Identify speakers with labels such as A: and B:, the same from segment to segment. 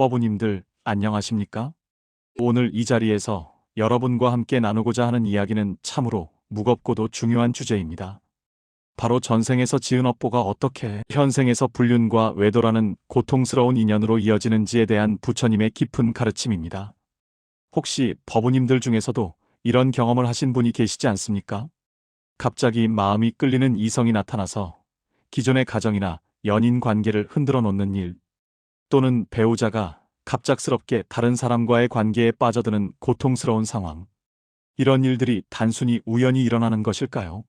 A: 법부님들 안녕하십니까? 오늘 이 자리에서 여러분과 함께 나누고자 하는 이야기는 참으로 무겁고도 중요한 주제입니다. 바로 전생에서 지은 업보가 어떻게 현생에서 불륜과 외도라는 고통스러운 인연으로 이어지는지에 대한 부처님의 깊은 가르침입니다. 혹시 법부님들 중에서도 이런 경험을 하신 분이 계시지 않습니까? 갑자기 마음이 끌리는 이성이 나타나서 기존의 가정이나 연인 관계를 흔들어 놓는 일, 또는 배우자가 갑작스럽게 다른 사람과의 관계에 빠져드는 고통스러운 상황. 이런 일들이 단순히 우연히 일어나는 것일까요?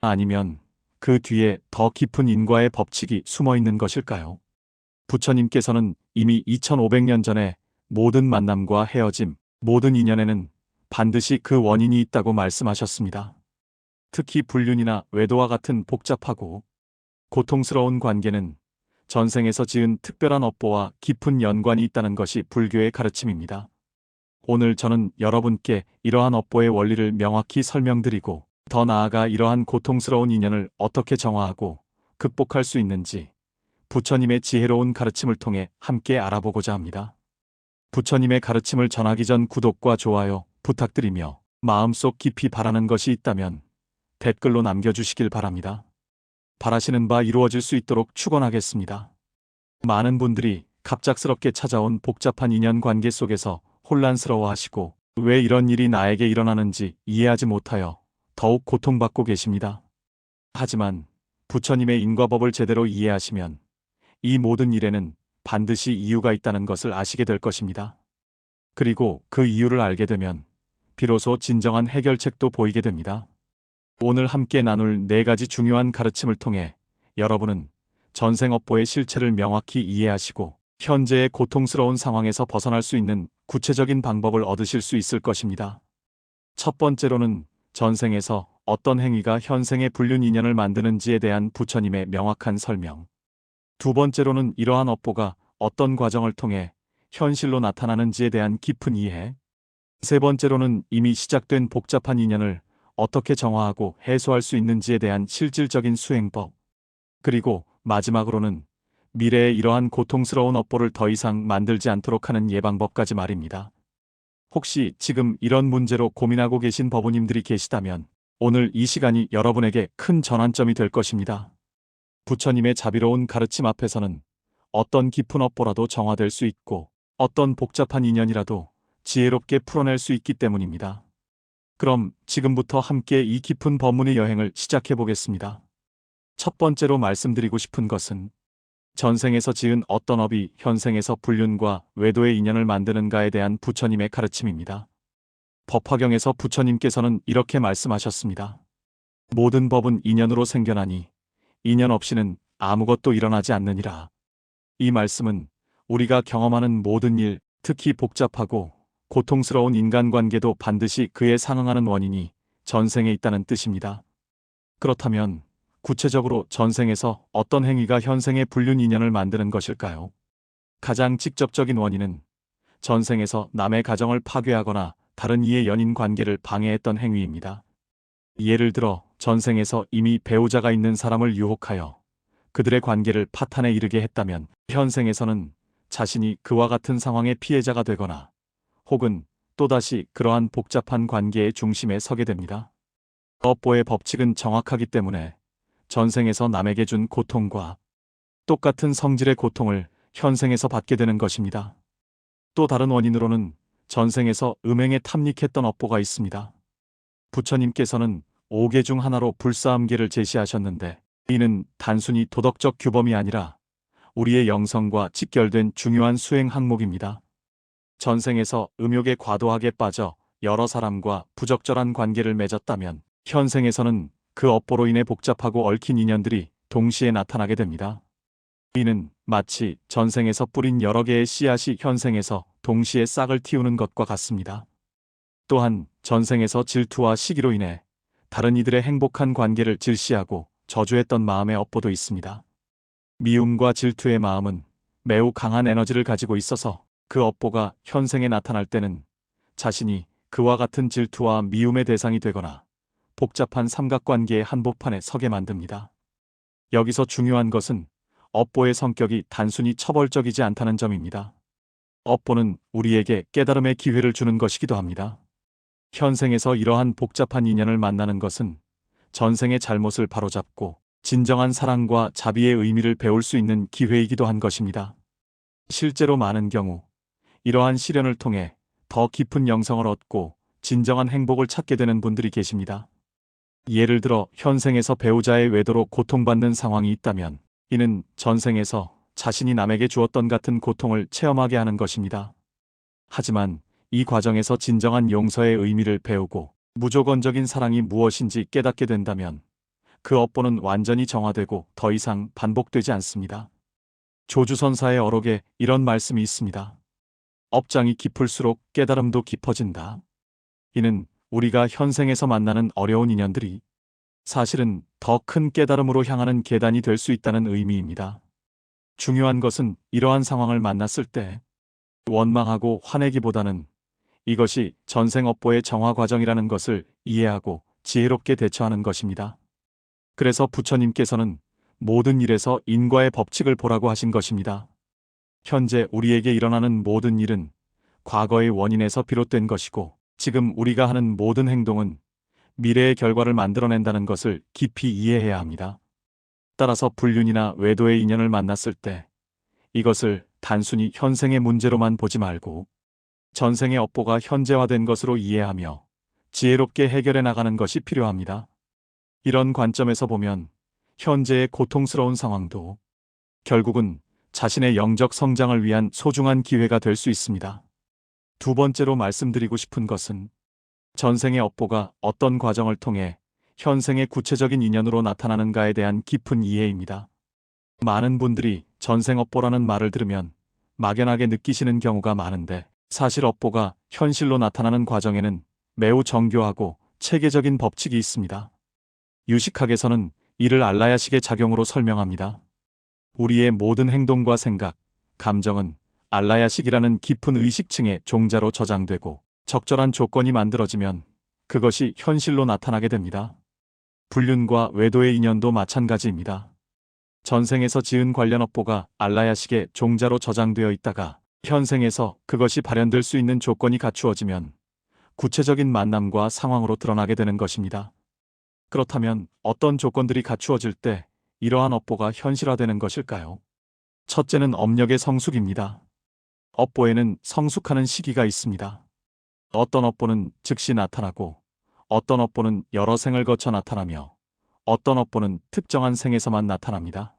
A: 아니면 그 뒤에 더 깊은 인과의 법칙이 숨어 있는 것일까요? 부처님께서는 이미 2500년 전에 모든 만남과 헤어짐, 모든 인연에는 반드시 그 원인이 있다고 말씀하셨습니다. 특히 불륜이나 외도와 같은 복잡하고 고통스러운 관계는 전생에서 지은 특별한 업보와 깊은 연관이 있다는 것이 불교의 가르침입니다. 오늘 저는 여러분께 이러한 업보의 원리를 명확히 설명드리고 더 나아가 이러한 고통스러운 인연을 어떻게 정화하고 극복할 수 있는지 부처님의 지혜로운 가르침을 통해 함께 알아보고자 합니다. 부처님의 가르침을 전하기 전 구독과 좋아요 부탁드리며 마음속 깊이 바라는 것이 있다면 댓글로 남겨주시길 바랍니다. 바라시는 바 이루어질 수 있도록 축원하겠습니다. 많은 분들이 갑작스럽게 찾아온 복잡한 인연 관계 속에서 혼란스러워하시고 왜 이런 일이 나에게 일어나는지 이해하지 못하여 더욱 고통받고 계십니다. 하지만 부처님의 인과법을 제대로 이해하시면 이 모든 일에는 반드시 이유가 있다는 것을 아시게 될 것입니다. 그리고 그 이유를 알게 되면 비로소 진정한 해결책도 보이게 됩니다. 오늘 함께 나눌 네 가지 중요한 가르침을 통해 여러분은 전생업보의 실체를 명확히 이해하시고 현재의 고통스러운 상황에서 벗어날 수 있는 구체적인 방법을 얻으실 수 있을 것입니다. 첫 번째로는 전생에서 어떤 행위가 현생의 불륜 인연을 만드는지에 대한 부처님의 명확한 설명. 두 번째로는 이러한 업보가 어떤 과정을 통해 현실로 나타나는지에 대한 깊은 이해. 세 번째로는 이미 시작된 복잡한 인연을 어떻게 정화하고 해소할 수 있는지에 대한 실질적인 수행법. 그리고 마지막으로는 미래에 이러한 고통스러운 업보를 더 이상 만들지 않도록 하는 예방법까지 말입니다. 혹시 지금 이런 문제로 고민하고 계신 법우님들이 계시다면 오늘 이 시간이 여러분에게 큰 전환점이 될 것입니다. 부처님의 자비로운 가르침 앞에서는 어떤 깊은 업보라도 정화될 수 있고 어떤 복잡한 인연이라도 지혜롭게 풀어낼 수 있기 때문입니다. 그럼 지금부터 함께 이 깊은 법문의 여행을 시작해 보겠습니다. 첫 번째로 말씀드리고 싶은 것은 전생에서 지은 어떤 업이 현생에서 불륜과 외도의 인연을 만드는가에 대한 부처님의 가르침입니다. 법화경에서 부처님께서는 이렇게 말씀하셨습니다. 모든 법은 인연으로 생겨나니 인연 없이는 아무것도 일어나지 않느니라. 이 말씀은 우리가 경험하는 모든 일, 특히 복잡하고 고통스러운 인간관계도 반드시 그에 상응하는 원인이 전생에 있다는 뜻입니다. 그렇다면 구체적으로 전생에서 어떤 행위가 현생의 불륜 인연을 만드는 것일까요? 가장 직접적인 원인은 전생에서 남의 가정을 파괴하거나 다른 이의 연인 관계를 방해했던 행위입니다. 예를 들어 전생에서 이미 배우자가 있는 사람을 유혹하여 그들의 관계를 파탄에 이르게 했다면 현생에서는 자신이 그와 같은 상황의 피해자가 되거나 혹은 또다시 그러한 복잡한 관계의 중심에 서게 됩니다. 업보의 법칙은 정확하기 때문에 전생에서 남에게 준 고통과 똑같은 성질의 고통을 현생에서 받게 되는 것입니다. 또 다른 원인으로는 전생에서 음행에 탐닉했던 업보가 있습니다. 부처님께서는 5개 중 하나로 불사함계를 제시하셨는데 이는 단순히 도덕적 규범이 아니라 우리의 영성과 직결된 중요한 수행 항목입니다. 전생에서 음욕에 과도하게 빠져 여러 사람과 부적절한 관계를 맺었다면 현생에서는 그 업보로 인해 복잡하고 얽힌 인연들이 동시에 나타나게 됩니다. 이는 마치 전생에서 뿌린 여러 개의 씨앗이 현생에서 동시에 싹을 틔우는 것과 같습니다. 또한 전생에서 질투와 시기로 인해 다른 이들의 행복한 관계를 질시하고 저주했던 마음의 업보도 있습니다. 미움과 질투의 마음은 매우 강한 에너지를 가지고 있어서 그 업보가 현생에 나타날 때는 자신이 그와 같은 질투와 미움의 대상이 되거나 복잡한 삼각관계의 한복판에 서게 만듭니다. 여기서 중요한 것은 업보의 성격이 단순히 처벌적이지 않다는 점입니다. 업보는 우리에게 깨달음의 기회를 주는 것이기도 합니다. 현생에서 이러한 복잡한 인연을 만나는 것은 전생의 잘못을 바로잡고 진정한 사랑과 자비의 의미를 배울 수 있는 기회이기도 한 것입니다. 실제로 많은 경우 이러한 시련을 통해 더 깊은 영성을 얻고 진정한 행복을 찾게 되는 분들이 계십니다. 예를 들어 현생에서 배우자의 외도로 고통받는 상황이 있다면 이는 전생에서 자신이 남에게 주었던 같은 고통을 체험하게 하는 것입니다. 하지만 이 과정에서 진정한 용서의 의미를 배우고 무조건적인 사랑이 무엇인지 깨닫게 된다면 그 업보는 완전히 정화되고 더 이상 반복되지 않습니다. 조주선사의 어록에 이런 말씀이 있습니다. 업장이 깊을수록 깨달음도 깊어진다. 이는 우리가 현생에서 만나는 어려운 인연들이 사실은 더 큰 깨달음으로 향하는 계단이 될 수 있다는 의미입니다. 중요한 것은 이러한 상황을 만났을 때 원망하고 화내기보다는 이것이 전생업보의 정화 과정이라는 것을 이해하고 지혜롭게 대처하는 것입니다. 그래서 부처님께서는 모든 일에서 인과의 법칙을 보라고 하신 것입니다. 현재 우리에게 일어나는 모든 일은 과거의 원인에서 비롯된 것이고 지금 우리가 하는 모든 행동은 미래의 결과를 만들어낸다는 것을 깊이 이해해야 합니다. 따라서 불륜이나 외도의 인연을 만났을 때 이것을 단순히 현생의 문제로만 보지 말고 전생의 업보가 현재화된 것으로 이해하며 지혜롭게 해결해 나가는 것이 필요합니다. 이런 관점에서 보면 현재의 고통스러운 상황도 결국은 자신의 영적 성장을 위한 소중한 기회가 될 수 있습니다. 두 번째로 말씀드리고 싶은 것은 전생의 업보가 어떤 과정을 통해 현생의 구체적인 인연으로 나타나는가에 대한 깊은 이해입니다. 많은 분들이 전생 업보라는 말을 들으면 막연하게 느끼시는 경우가 많은데 사실 업보가 현실로 나타나는 과정에는 매우 정교하고 체계적인 법칙이 있습니다. 유식학에서는 이를 알라야식의 작용으로 설명합니다. 우리의 모든 행동과 생각, 감정은 알라야식이라는 깊은 의식층의 종자로 저장되고 적절한 조건이 만들어지면 그것이 현실로 나타나게 됩니다. 불륜과 외도의 인연도 마찬가지입니다. 전생에서 지은 관련 업보가 알라야식의 종자로 저장되어 있다가 현생에서 그것이 발현될 수 있는 조건이 갖추어지면 구체적인 만남과 상황으로 드러나게 되는 것입니다. 그렇다면 어떤 조건들이 갖추어질 때 이러한 업보가 현실화되는 것일까요? 첫째는 업력의 성숙입니다. 업보에는 성숙하는 시기가 있습니다. 어떤 업보는 즉시 나타나고 어떤 업보는 여러 생을 거쳐 나타나며 어떤 업보는 특정한 생에서만 나타납니다.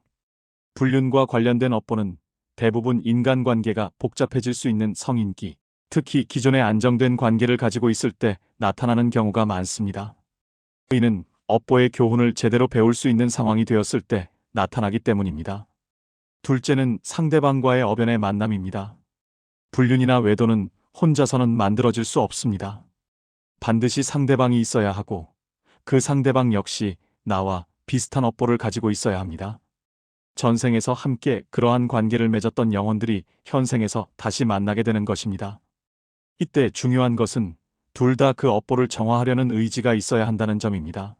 A: 불륜과 관련된 업보는 대부분 인간관계가 복잡해질 수 있는 성인기, 특히 기존에 안정된 관계를 가지고 있을 때 나타나는 경우가 많습니다. 이는 업보의 교훈을 제대로 배울 수 있는 상황이 되었을 때 나타나기 때문입니다. 둘째는 상대방과의 어변의 만남입니다. 불륜이나 외도는 혼자서는 만들어질 수 없습니다. 반드시 상대방이 있어야 하고 그 상대방 역시 나와 비슷한 업보를 가지고 있어야 합니다. 전생에서 함께 그러한 관계를 맺었던 영혼들이 현생에서 다시 만나게 되는 것입니다. 이때 중요한 것은 둘 다 그 업보를 정화하려는 의지가 있어야 한다는 점입니다.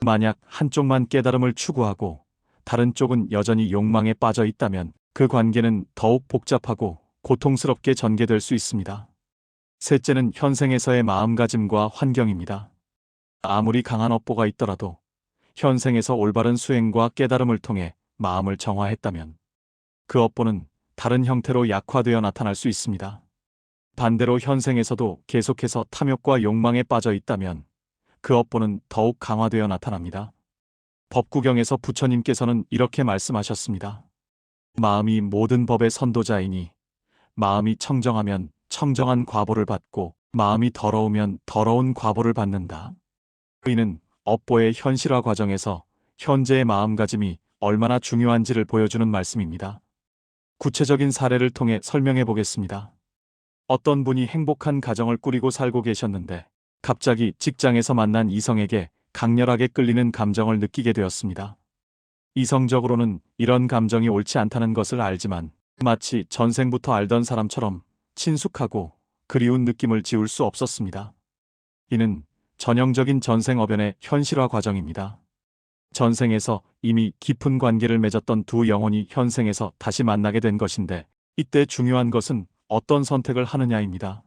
A: 만약 한쪽만 깨달음을 추구하고 다른 쪽은 여전히 욕망에 빠져 있다면 그 관계는 더욱 복잡하고 고통스럽게 전개될 수 있습니다. 셋째는 현생에서의 마음가짐과 환경입니다. 아무리 강한 업보가 있더라도 현생에서 올바른 수행과 깨달음을 통해 마음을 정화했다면 그 업보는 다른 형태로 약화되어 나타날 수 있습니다. 반대로 현생에서도 계속해서 탐욕과 욕망에 빠져 있다면 그 업보는 더욱 강화되어 나타납니다. 법구경에서 부처님께서는 이렇게 말씀하셨습니다. 마음이 모든 법의 선도자이니 마음이 청정하면 청정한 과보를 받고 마음이 더러우면 더러운 과보를 받는다. 이는 업보의 현실화 과정에서 현재의 마음가짐이 얼마나 중요한지를 보여주는 말씀입니다. 구체적인 사례를 통해 설명해 보겠습니다. 어떤 분이 행복한 가정을 꾸리고 살고 계셨는데 갑자기 직장에서 만난 이성에게 강렬하게 끌리는 감정을 느끼게 되었습니다. 이성적으로는 이런 감정이 옳지 않다는 것을 알지만 마치 전생부터 알던 사람처럼 친숙하고 그리운 느낌을 지울 수 없었습니다. 이는 전형적인 전생어변의 현실화 과정입니다. 전생에서 이미 깊은 관계를 맺었던 두 영혼이 현생에서 다시 만나게 된 것인데 이때 중요한 것은 어떤 선택을 하느냐입니다.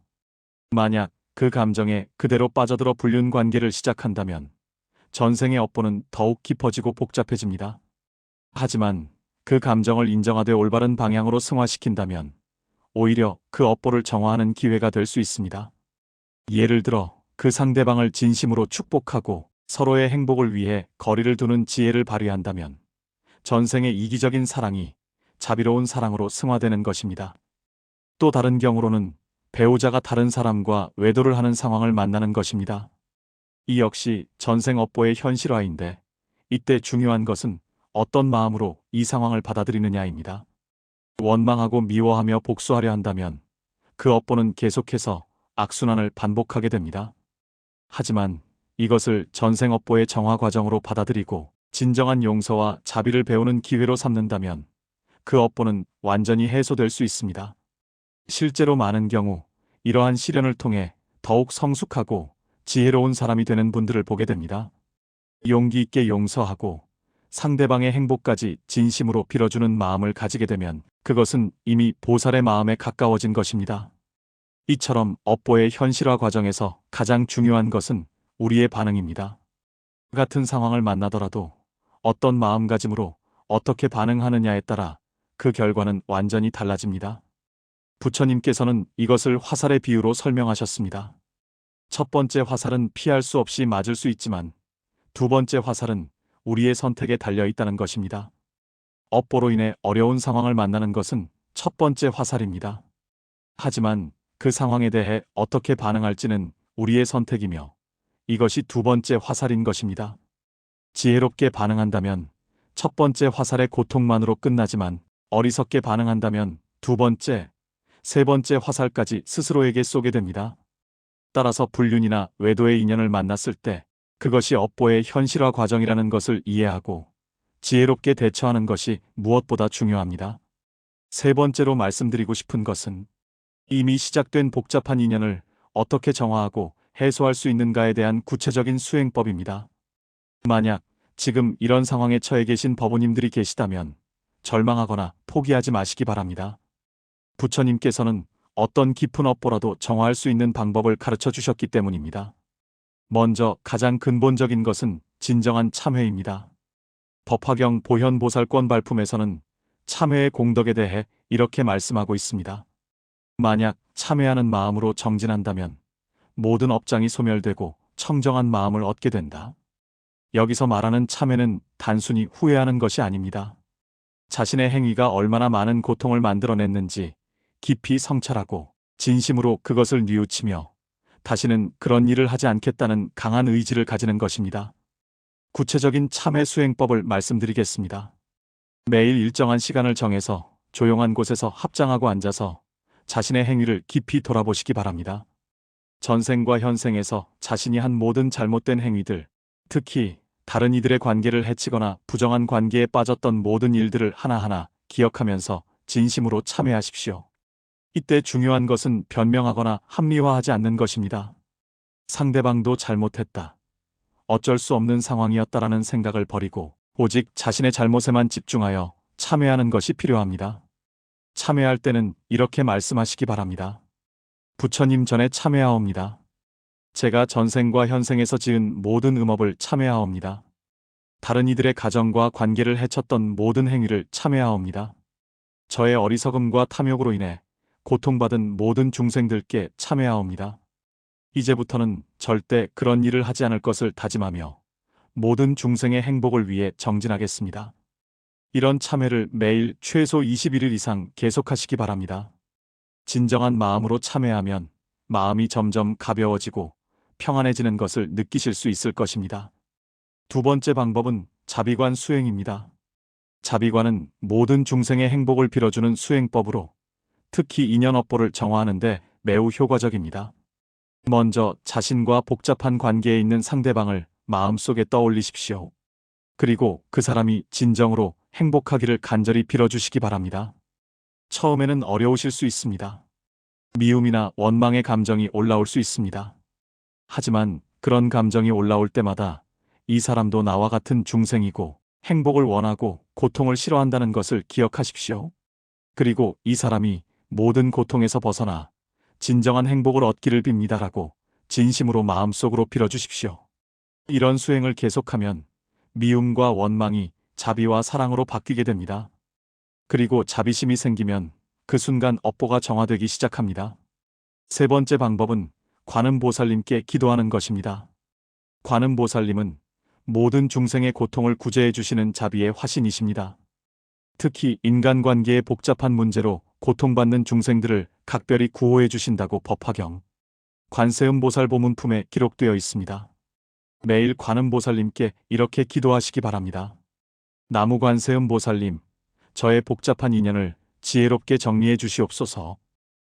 A: 만약 그 감정에 그대로 빠져들어 불륜 관계를 시작한다면 전생의 업보는 더욱 깊어지고 복잡해집니다. 하지만 그 감정을 인정하되 올바른 방향으로 승화시킨다면 오히려 그 업보를 정화하는 기회가 될 수 있습니다. 예를 들어 그 상대방을 진심으로 축복하고 서로의 행복을 위해 거리를 두는 지혜를 발휘한다면 전생의 이기적인 사랑이 자비로운 사랑으로 승화되는 것입니다. 또 다른 경우로는 배우자가 다른 사람과 외도를 하는 상황을 만나는 것입니다. 이 역시 전생 업보의 현실화인데 이때 중요한 것은 어떤 마음으로 이 상황을 받아들이느냐입니다. 원망하고 미워하며 복수하려 한다면 그 업보는 계속해서 악순환을 반복하게 됩니다. 하지만 이것을 전생 업보의 정화 과정으로 받아들이고 진정한 용서와 자비를 배우는 기회로 삼는다면 그 업보는 완전히 해소될 수 있습니다. 실제로 많은 경우 이러한 시련을 통해 더욱 성숙하고 지혜로운 사람이 되는 분들을 보게 됩니다. 용기 있게 용서하고 상대방의 행복까지 진심으로 빌어주는 마음을 가지게 되면 그것은 이미 보살의 마음에 가까워진 것입니다. 이처럼 업보의 현실화 과정에서 가장 중요한 것은 우리의 반응입니다. 같은 상황을 만나더라도 어떤 마음가짐으로 어떻게 반응하느냐에 따라 그 결과는 완전히 달라집니다. 부처님께서는 이것을 화살의 비유로 설명하셨습니다. 첫 번째 화살은 피할 수 없이 맞을 수 있지만 두 번째 화살은 우리의 선택에 달려 있다는 것입니다. 업보로 인해 어려운 상황을 만나는 것은 첫 번째 화살입니다. 하지만 그 상황에 대해 어떻게 반응할지는 우리의 선택이며 이것이 두 번째 화살인 것입니다. 지혜롭게 반응한다면 첫 번째 화살의 고통만으로 끝나지만 어리석게 반응한다면 두 번째, 세 번째 화살까지 스스로에게 쏘게 됩니다. 따라서 불륜이나 외도의 인연을 만났을 때 그것이 업보의 현실화 과정이라는 것을 이해하고 지혜롭게 대처하는 것이 무엇보다 중요합니다. 세 번째로 말씀드리고 싶은 것은 이미 시작된 복잡한 인연을 어떻게 정화하고 해소할 수 있는가에 대한 구체적인 수행법입니다. 만약 지금 이런 상황에 처해 계신 법우님들이 계시다면 절망하거나 포기하지 마시기 바랍니다. 부처님께서는 어떤 깊은 업보라도 정화할 수 있는 방법을 가르쳐 주셨기 때문입니다. 먼저 가장 근본적인 것은 진정한 참회입니다. 법화경 보현보살권 발품에서는 참회의 공덕에 대해 이렇게 말씀하고 있습니다. 만약 참회하는 마음으로 정진한다면 모든 업장이 소멸되고 청정한 마음을 얻게 된다. 여기서 말하는 참회는 단순히 후회하는 것이 아닙니다. 자신의 행위가 얼마나 많은 고통을 만들어냈는지 깊이 성찰하고 진심으로 그것을 뉘우치며 다시는 그런 일을 하지 않겠다는 강한 의지를 가지는 것입니다. 구체적인 참회 수행법을 말씀드리겠습니다. 매일 일정한 시간을 정해서 조용한 곳에서 합장하고 앉아서 자신의 행위를 깊이 돌아보시기 바랍니다. 전생과 현생에서 자신이 한 모든 잘못된 행위들, 특히 다른 이들의 관계를 해치거나 부정한 관계에 빠졌던 모든 일들을 하나하나 기억하면서 진심으로 참회하십시오. 이때 중요한 것은 변명하거나 합리화하지 않는 것입니다. 상대방도 잘못했다. 어쩔 수 없는 상황이었다라는 생각을 버리고 오직 자신의 잘못에만 집중하여 참회하는 것이 필요합니다. 참회할 때는 이렇게 말씀하시기 바랍니다. 부처님 전에 참회하옵니다. 제가 전생과 현생에서 지은 모든 음업을 참회하옵니다. 다른 이들의 가정과 관계를 해쳤던 모든 행위를 참회하옵니다. 저의 어리석음과 탐욕으로 인해 고통받은 모든 중생들께 참회하옵니다. 이제부터는 절대 그런 일을 하지 않을 것을 다짐하며 모든 중생의 행복을 위해 정진하겠습니다. 이런 참회를 매일 최소 21일 이상 계속하시기 바랍니다. 진정한 마음으로 참회하면 마음이 점점 가벼워지고 평안해지는 것을 느끼실 수 있을 것입니다. 두 번째 방법은 자비관 수행입니다. 자비관은 모든 중생의 행복을 빌어주는 수행법으로 특히 인연 업보를 정화하는데 매우 효과적입니다. 먼저 자신과 복잡한 관계에 있는 상대방을 마음속에 떠올리십시오. 그리고 그 사람이 진정으로 행복하기를 간절히 빌어주시기 바랍니다. 처음에는 어려우실 수 있습니다. 미움이나 원망의 감정이 올라올 수 있습니다. 하지만 그런 감정이 올라올 때마다 이 사람도 나와 같은 중생이고 행복을 원하고 고통을 싫어한다는 것을 기억하십시오. 그리고 이 사람이 모든 고통에서 벗어나 진정한 행복을 얻기를 빕니다라고 진심으로 마음속으로 빌어주십시오. 이런 수행을 계속하면 미움과 원망이 자비와 사랑으로 바뀌게 됩니다. 그리고 자비심이 생기면 그 순간 업보가 정화되기 시작합니다. 세 번째 방법은 관음보살님께 기도하는 것입니다. 관음보살님은 모든 중생의 고통을 구제해 주시는 자비의 화신이십니다. 특히 인간관계의 복잡한 문제로 고통받는 중생들을 각별히 구호해 주신다고 법화경 관세음보살 보문품에 기록되어 있습니다. 매일 관음보살님께 이렇게 기도하시기 바랍니다. 나무 관세음보살님, 저의 복잡한 인연을 지혜롭게 정리해 주시옵소서.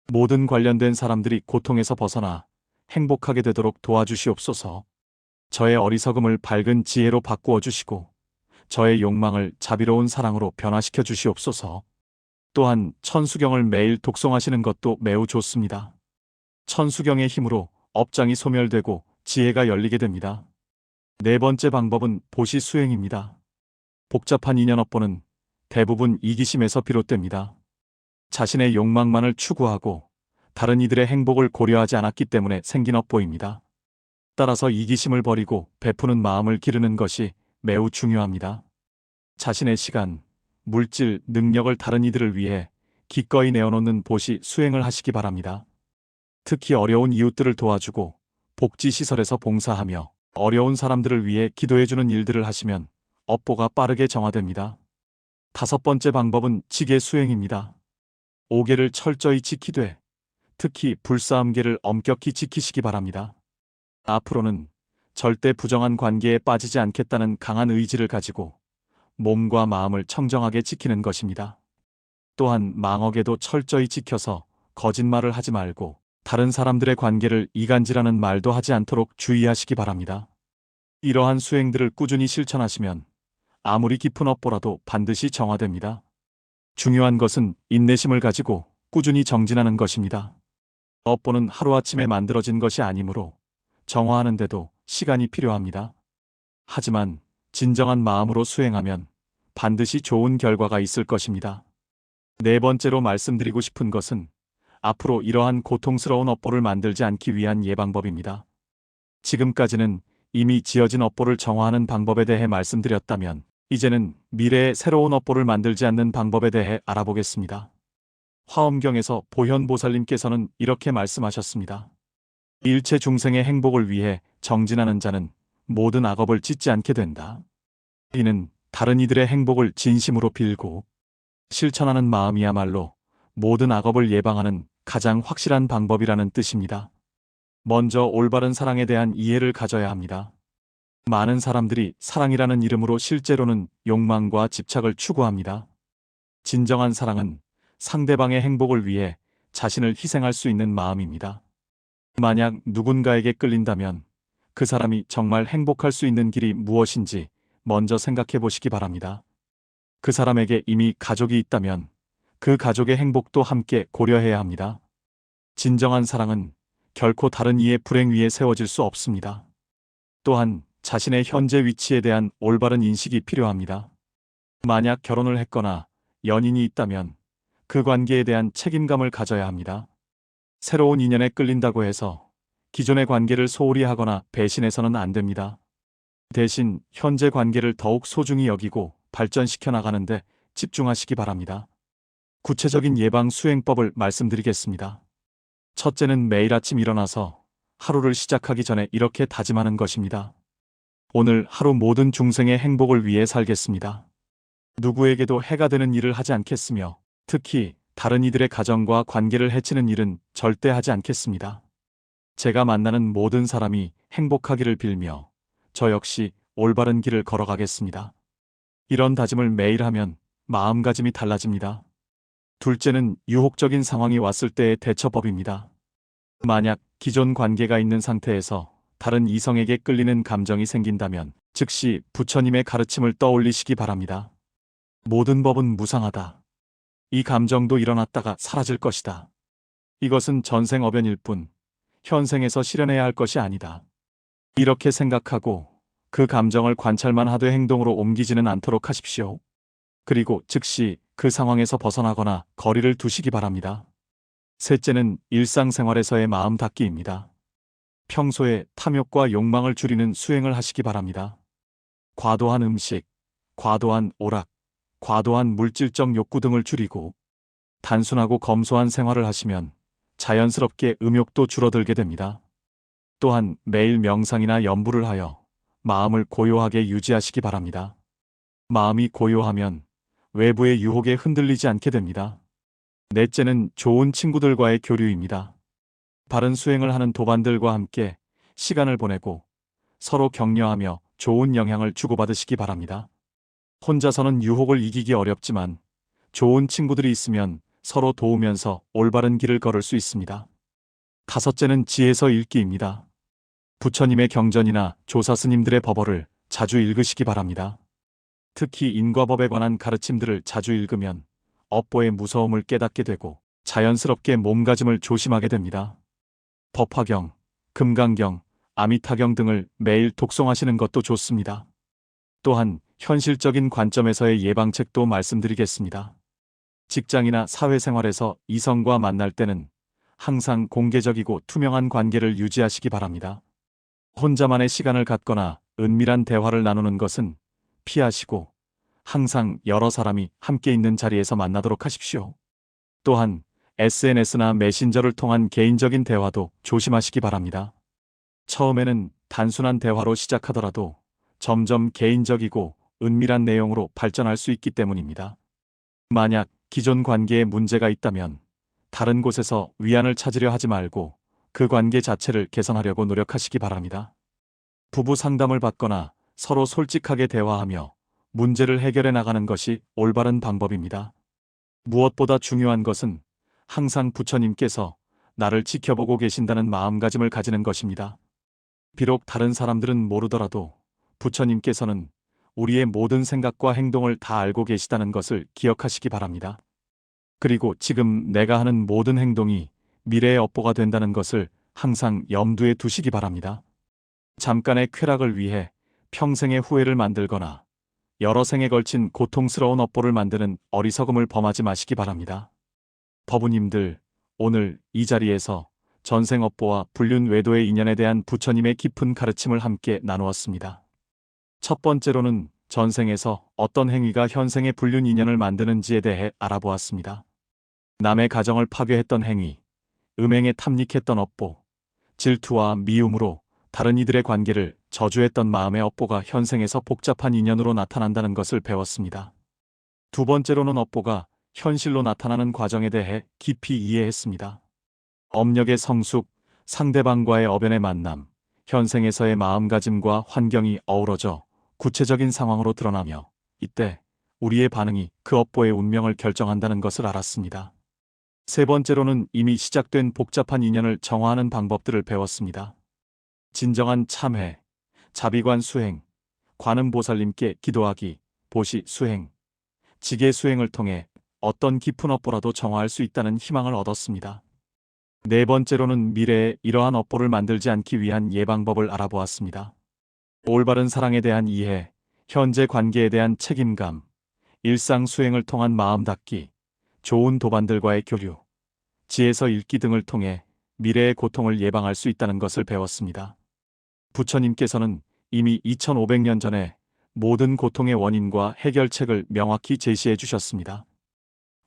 A: 모든 관련된 사람들이 고통에서 벗어나 행복하게 되도록 도와주시옵소서. 저의 어리석음을 밝은 지혜로 바꾸어 주시고 저의 욕망을 자비로운 사랑으로 변화시켜 주시옵소서. 또한 천수경을 매일 독송하시는 것도 매우 좋습니다. 천수경의 힘으로 업장이 소멸되고 지혜가 열리게 됩니다. 네 번째 방법은 보시 수행입니다. 복잡한 인연 업보는 대부분 이기심에서 비롯됩니다. 자신의 욕망만을 추구하고 다른 이들의 행복을 고려하지 않았기 때문에 생긴 업보입니다. 따라서 이기심을 버리고 베푸는 마음을 기르는 것이 매우 중요합니다. 자신의 시간, 물질, 능력을 다른 이들을 위해 기꺼이 내어놓는 보시 수행을 하시기 바랍니다. 특히 어려운 이웃들을 도와주고 복지시설에서 봉사하며 어려운 사람들을 위해 기도해주는 일들을 하시면 업보가 빠르게 정화됩니다. 다섯 번째 방법은 지계 수행입니다. 오계를 철저히 지키되 특히 불사함계를 엄격히 지키시기 바랍니다. 앞으로는 절대 부정한 관계에 빠지지 않겠다는 강한 의지를 가지고 몸과 마음을 청정하게 지키는 것입니다. 또한 망억에도 철저히 지켜서 거짓말을 하지 말고 다른 사람들의 관계를 이간질하는 말도 하지 않도록 주의하시기 바랍니다. 이러한 수행들을 꾸준히 실천하시면 아무리 깊은 업보라도 반드시 정화됩니다. 중요한 것은 인내심을 가지고 꾸준히 정진하는 것입니다. 업보는 하루아침에 만들어진 것이 아니므로 정화하는데도 시간이 필요합니다. 하지만 진정한 마음으로 수행하면 반드시 좋은 결과가 있을 것입니다. 네 번째로 말씀드리고 싶은 것은 앞으로 이러한 고통스러운 업보를 만들지 않기 위한 예방법입니다. 지금까지는 이미 지어진 업보를 정화하는 방법에 대해 말씀드렸다면 이제는 미래의 새로운 업보를 만들지 않는 방법에 대해 알아보겠습니다. 화엄경에서 보현보살님께서는 이렇게 말씀하셨습니다. 일체 중생의 행복을 위해 정진하는 자는 모든 악업을 짓지 않게 된다. 이는 다른 이들의 행복을 진심으로 빌고 실천하는 마음이야말로 모든 악업을 예방하는 가장 확실한 방법이라는 뜻입니다. 먼저 올바른 사랑에 대한 이해를 가져야 합니다. 많은 사람들이 사랑이라는 이름으로 실제로는 욕망과 집착을 추구합니다. 진정한 사랑은 상대방의 행복을 위해 자신을 희생할 수 있는 마음입니다. 만약 누군가에게 끌린다면 그 사람이 정말 행복할 수 있는 길이 무엇인지 먼저 생각해 보시기 바랍니다. 그 사람에게 이미 가족이 있다면 그 가족의 행복도 함께 고려해야 합니다. 진정한 사랑은 결코 다른 이의 불행 위에 세워질 수 없습니다. 또한 자신의 현재 위치에 대한 올바른 인식이 필요합니다. 만약 결혼을 했거나 연인이 있다면 그 관계에 대한 책임감을 가져야 합니다. 새로운 인연에 끌린다고 해서 기존의 관계를 소홀히 하거나 배신해서는 안 됩니다. 대신 현재 관계를 더욱 소중히 여기고 발전시켜 나가는데 집중하시기 바랍니다. 구체적인 예방 수행법을 말씀드리겠습니다. 첫째는 매일 아침 일어나서 하루를 시작하기 전에 이렇게 다짐하는 것입니다. 오늘 하루 모든 중생의 행복을 위해 살겠습니다. 누구에게도 해가 되는 일을 하지 않겠으며 특히 다른 이들의 가정과 관계를 해치는 일은 절대 하지 않겠습니다. 제가 만나는 모든 사람이 행복하기를 빌며 저 역시 올바른 길을 걸어가겠습니다. 이런 다짐을 매일 하면 마음가짐이 달라집니다. 둘째는 유혹적인 상황이 왔을 때의 대처법입니다. 만약 기존 관계가 있는 상태에서 다른 이성에게 끌리는 감정이 생긴다면 즉시 부처님의 가르침을 떠올리시기 바랍니다. 모든 법은 무상하다. 이 감정도 일어났다가 사라질 것이다. 이것은 전생어변일 뿐 현생에서 실현해야 할 것이 아니다. 이렇게 생각하고 그 감정을 관찰만 하되 행동으로 옮기지는 않도록 하십시오. 그리고 즉시 그 상황에서 벗어나거나 거리를 두시기 바랍니다. 셋째는 일상생활에서의 마음 닫기입니다. 평소에 탐욕과 욕망을 줄이는 수행을 하시기 바랍니다. 과도한 음식, 과도한 오락, 과도한 물질적 욕구 등을 줄이고 단순하고 검소한 생활을 하시면 자연스럽게 음욕도 줄어들게 됩니다. 또한 매일 명상이나 염불을 하여 마음을 고요하게 유지하시기 바랍니다. 마음이 고요하면 외부의 유혹에 흔들리지 않게 됩니다. 넷째는 좋은 친구들과의 교류입니다. 바른 수행을 하는 도반들과 함께 시간을 보내고 서로 격려하며 좋은 영향을 주고받으시기 바랍니다. 혼자서는 유혹을 이기기 어렵지만 좋은 친구들이 있으면 서로 도우면서 올바른 길을 걸을 수 있습니다. 다섯째는 지혜서 읽기입니다. 부처님의 경전이나 조사 스님들의 법어를 자주 읽으시기 바랍니다. 특히 인과법에 관한 가르침들을 자주 읽으면 업보의 무서움을 깨닫게 되고 자연스럽게 몸가짐을 조심하게 됩니다. 법화경, 금강경, 아미타경 등을 매일 독송하시는 것도 좋습니다. 또한 현실적인 관점에서의 예방책도 말씀드리겠습니다. 직장이나 사회생활에서 이성과 만날 때는 항상 공개적이고 투명한 관계를 유지하시기 바랍니다. 혼자만의 시간을 갖거나 은밀한 대화를 나누는 것은 피하시고 항상 여러 사람이 함께 있는 자리에서 만나도록 하십시오. 또한 SNS나 메신저를 통한 개인적인 대화도 조심하시기 바랍니다. 처음에는 단순한 대화로 시작하더라도 점점 개인적이고 은밀한 내용으로 발전할 수 있기 때문입니다. 만약 기존 관계에 문제가 있다면 다른 곳에서 위안을 찾으려 하지 말고 그 관계 자체를 개선하려고 노력하시기 바랍니다. 부부 상담을 받거나 서로 솔직하게 대화하며 문제를 해결해 나가는 것이 올바른 방법입니다. 무엇보다 중요한 것은 항상 부처님께서 나를 지켜보고 계신다는 마음가짐을 가지는 것입니다. 비록 다른 사람들은 모르더라도 부처님께서는 우리의 모든 생각과 행동을 다 알고 계시다는 것을 기억하시기 바랍니다. 그리고 지금 내가 하는 모든 행동이 미래의 업보가 된다는 것을 항상 염두에 두시기 바랍니다. 잠깐의 쾌락을 위해 평생의 후회를 만들거나 여러 생에 걸친 고통스러운 업보를 만드는 어리석음을 범하지 마시기 바랍니다. 법우님들, 오늘 이 자리에서 전생 업보와 불륜 외도의 인연에 대한 부처님의 깊은 가르침을 함께 나누었습니다. 첫 번째로는 전생에서 어떤 행위가 현생의 불륜 인연을 만드는지에 대해 알아보았습니다. 남의 가정을 파괴했던 행위, 음행에 탐닉했던 업보, 질투와 미움으로 다른 이들의 관계를 저주했던 마음의 업보가 현생에서 복잡한 인연으로 나타난다는 것을 배웠습니다. 두 번째로는 업보가 현실로 나타나는 과정에 대해 깊이 이해했습니다. 업력의 성숙, 상대방과의 어변의 만남, 현생에서의 마음가짐과 환경이 어우러져 구체적인 상황으로 드러나며 이때 우리의 반응이 그 업보의 운명을 결정한다는 것을 알았습니다. 세 번째로는 이미 시작된 복잡한 인연을 정화하는 방법들을 배웠습니다. 진정한 참회, 자비관 수행, 관음 보살님께 기도하기, 보시 수행, 지계 수행을 통해 어떤 깊은 업보라도 정화할 수 있다는 희망을 얻었습니다. 네 번째로는 미래에 이러한 업보를 만들지 않기 위한 예방법을 알아보았습니다. 올바른 사랑에 대한 이해, 현재 관계에 대한 책임감, 일상 수행을 통한 마음 닫기, 좋은 도반들과의 교류, 지혜서 읽기 등을 통해 미래의 고통을 예방할 수 있다는 것을 배웠습니다. 부처님께서는 이미 2500년 전에 모든 고통의 원인과 해결책을 명확히 제시해 주셨습니다.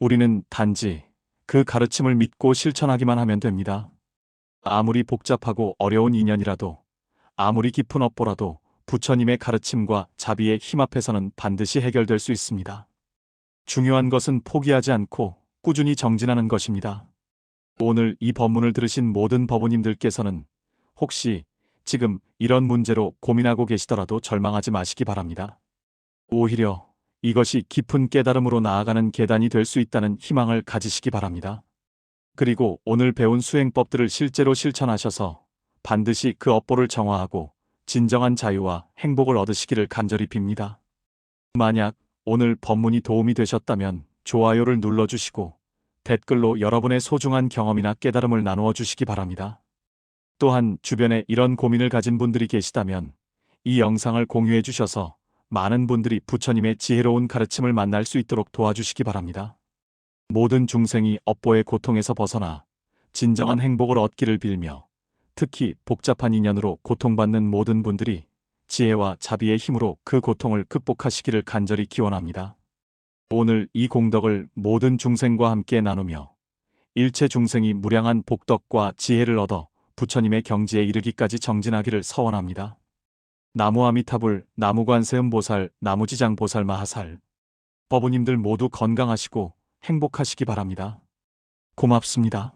A: 우리는 단지 그 가르침을 믿고 실천하기만 하면 됩니다. 아무리 복잡하고 어려운 인연이라도, 아무리 깊은 업보라도 부처님의 가르침과 자비의 힘 앞에서는 반드시 해결될 수 있습니다. 중요한 것은 포기하지 않고 꾸준히 정진하는 것입니다. 오늘 이 법문을 들으신 모든 법우님들께서는 혹시 지금 이런 문제로 고민하고 계시더라도 절망하지 마시기 바랍니다. 오히려 이것이 깊은 깨달음으로 나아가는 계단이 될 수 있다는 희망을 가지시기 바랍니다. 그리고 오늘 배운 수행법들을 실제로 실천하셔서 반드시 그 업보를 정화하고 진정한 자유와 행복을 얻으시기를 간절히 빕니다. 만약 오늘 법문이 도움이 되셨다면 좋아요를 눌러주시고 댓글로 여러분의 소중한 경험이나 깨달음을 나누어 주시기 바랍니다. 또한 주변에 이런 고민을 가진 분들이 계시다면 이 영상을 공유해 주셔서 많은 분들이 부처님의 지혜로운 가르침을 만날 수 있도록 도와주시기 바랍니다. 모든 중생이 업보의 고통에서 벗어나 진정한 행복을 얻기를 빌며 특히 복잡한 인연으로 고통받는 모든 분들이 지혜와 자비의 힘으로 그 고통을 극복하시기를 간절히 기원합니다. 오늘 이 공덕을 모든 중생과 함께 나누며 일체 중생이 무량한 복덕과 지혜를 얻어 부처님의 경지에 이르기까지 정진하기를 서원합니다. 나무 아미타불, 나무관세음 보살, 나무지장 보살 마하살. 법우님들 모두 건강하시고 행복하시기 바랍니다. 고맙습니다.